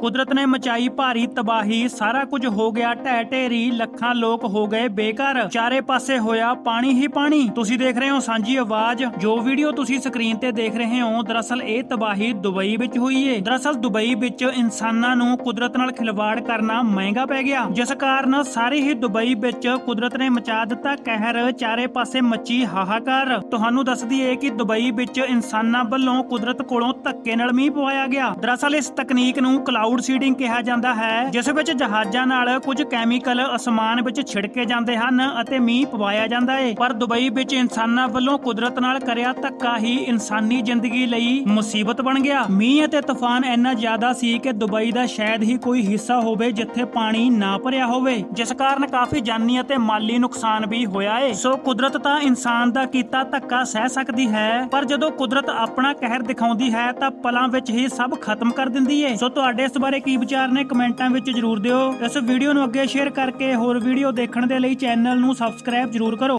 ਕੁਦਰਤ ਨੇ ਮਚਾਈ ਭਾਰੀ ਤਬਾਹੀ, ਸਾਰਾ ਕੁਝ ਹੋ ਗਿਆ, ਢਹਿ ਢੇਰੀ, ਲੱਖਾਂ ਲੋਕ ਹੋ ਗਏ ਬੇਘਰ। ਚਾਰੇ ਪਾਸੇ ਹੋਇਆ ਪਾਣੀ ਹੀ ਪਾਣੀ। ਤੁਸੀਂ ਦੇਖ ਰਹੇ ਹੋ ਸਾਂਝੀ ਆਵਾਜ਼। ਜੋ ਵੀਡੀਓ ਤੁਸੀਂ ਸਕਰੀਨ ਤੇ ਦੇਖ ਰਹੇ ਹੋ, ਦਰਅਸਲ ਇਹ ਤਬਾਹੀ ਦੁਬਈ ਵਿੱਚ ਹੋਈ ਏ। ਦਰਅਸਲ ਦੁਬਈ ਵਿੱਚ ਇਨਸਾਨਾਂ ਨੂੰ ਕੁਦਰਤ ਨਾਲ ਖਿਲਵਾੜ ਕਰਨਾ ਮਹਿੰਗਾ ਪੈ ਗਿਆ। ਜਿਸ ਕਾਰਨ ਸਾਰੀ ਹੀ ਦੁਬਈ ਵਿੱਚ ਕੁਦਰਤ ਨੇ ਮਚਾ ਦਿੱਤਾ ਕਹਿਰ, ਚਾਰੇ ਪਾਸੇ ਮੱਚੀ ਹਾਹਾਕਾਰ। ਤੁਹਾਨੂੰ ਦੱਸਦੀ ਏ ਕਿ ਦੁਬਈ ਵਿੱਚ ਇਨਸਾਨਾਂ ਵੱਲੋਂ ਕੁਦਰਤ ਕੋਲੋਂ ਧੱਕੇ ਨਾਲ ਮੀਂਹ ਪਵਾਇਆ ਗਿਆ। ਦਰਅਸਲ ਇਸ ਤਕਨੀਕ ਨੂੰ ਕਲਾਉਡ ਸੀਡਿੰਗ ਕਿਹਾ ਜਾਂਦਾ ਹੈ, ਜਿਸ ਵਿੱਚ ਜਹਾਜ਼ਾਂ ਨਾਲ ਕੁਝ ਕੈਮੀਕਲ ਅਸਮਾਨ ਵਿੱਚ ਛਿੜਕੇ ਜਾਂਦੇ ਹਨ ਅਤੇ ਮੀਂਹ ਪਵਾਇਆ ਜਾਂਦਾ ਏ। ਪਰ ਦੁਬਈ ਵਿੱਚ ਇਨਸਾਨਾਂ ਵੱਲੋਂ ਕੁਦਰਤ ਨਾਲ ਕਰਿਆ ਧੱਕਾ ਹੀ ਇਨਸਾਨੀ ਜ਼ਿੰਦਗੀ ਲਈ ਮੁਸੀਬਤ ਬਣ ਗਿਆ। ਮੀਂਹ ਅਤੇ ਤੂਫਾਨ ਇੰਨਾ ਜ਼ਿਆਦਾ ਸੀ ਕਿ ਦੁਬਈ ਦਾ ਸ਼ਾਇਦ ਹੀ ਕੋਈ ਹਿੱਸਾ ਹੋਵੇ ਜਿੱਥੇ ਪਾਣੀ ਨਾ ਭਰਿਆ ਹੋਵੇ, ਜਿਸ ਕਾਰਨ ਕਾਫੀ ਜਾਨੀ ਅਤੇ ਮਾਲੀ ਨੁਕਸਾਨ ਵੀ ਹੋਇਆ ਏ। ਸੋ ਕੁਦਰਤ ਤਾਂ ਇਨਸਾਨ ਦਾ ਕੀਤਾ ਧੱਕਾ ਸਹਿ ਸਕਦੀ ਹੈ, ਪਰ ਜਦੋਂ ਕੁਦਰਤ ਆਪਣਾ ਕਹਿਰ ਦਿਖਾਉਂਦੀ ਹੈ ਤਾਂ ਪਲਾਂ ਵਿੱਚ ਹੀ ਸਭ ਖਤਮ ਕਰ ਦਿੰਦੀ ਏ। ਸੋ ਤੁਹਾਡੇ ਇਸ ਬਾਰੇ ਕੀ ਵਿਚਾਰ ਨੇ ਕਮੈਂਟਾਂ ਵਿੱਚ ਜਰੂਰ ਦਿਓ। ਇਸ ਵੀਡੀਓ ਨੂੰ ਅੱਗੇ ਸ਼ੇਅਰ ਕਰਕੇ ਹੋਰ ਵੀਡੀਓ ਦੇਖਣ ਦੇ ਲਈ ਚੈਨਲ ਨੂੰ ਸਬਸਕ੍ਰਾਈਬ ਜਰੂਰ ਕਰੋ।